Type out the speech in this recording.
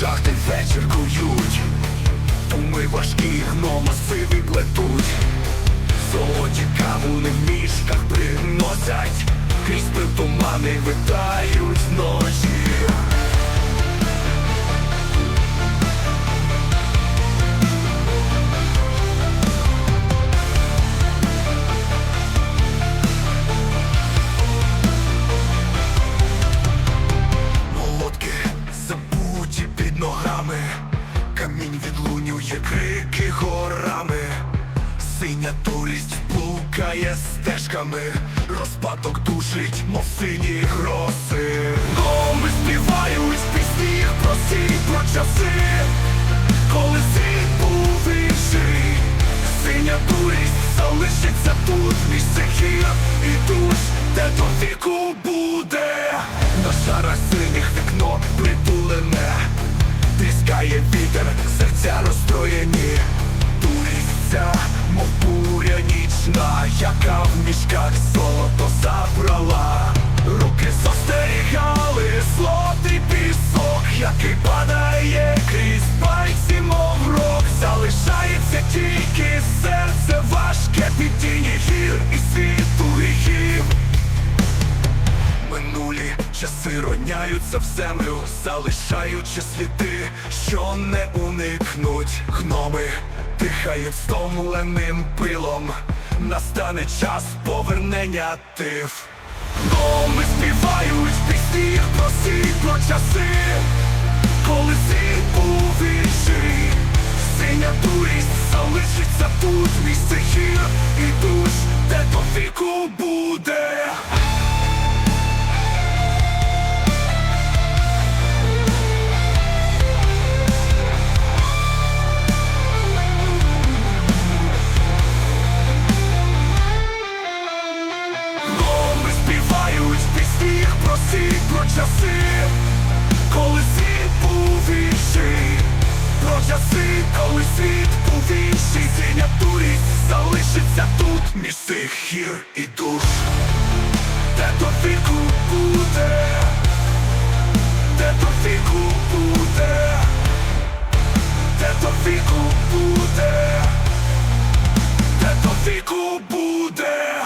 шахти вечір кують. Туми важкі гнома сиві плетуть. Золоті кавуни турість блукає стежками, розпадок душить, мов сині грози. Гноми співають пісні прості про часи, коли світ був інший, синя турість залишиться тут між цих і душ, де до віку буде. На шарах синіх вікно притулене, тріскає яка в мішках золото забрала. Руки застерігали, злотий пісок, який падає крізь пальці, мов рок, залишається тільки серце важке під тіні гір і світу гріхів. Минулі часи роняються в землю, залишаючи сліди, що не уникнуть гноми, дихають стомленим пилом. Настане час повернення тиф. Гноми співають пісні прості про часи, коли всі пісні про часи, коли світ був інший, про часи, коли світ був інший, синя турість залишиться тут між цих гір і душ, де до віку буде, де до віку буде, де до віку буде, де до віку буде.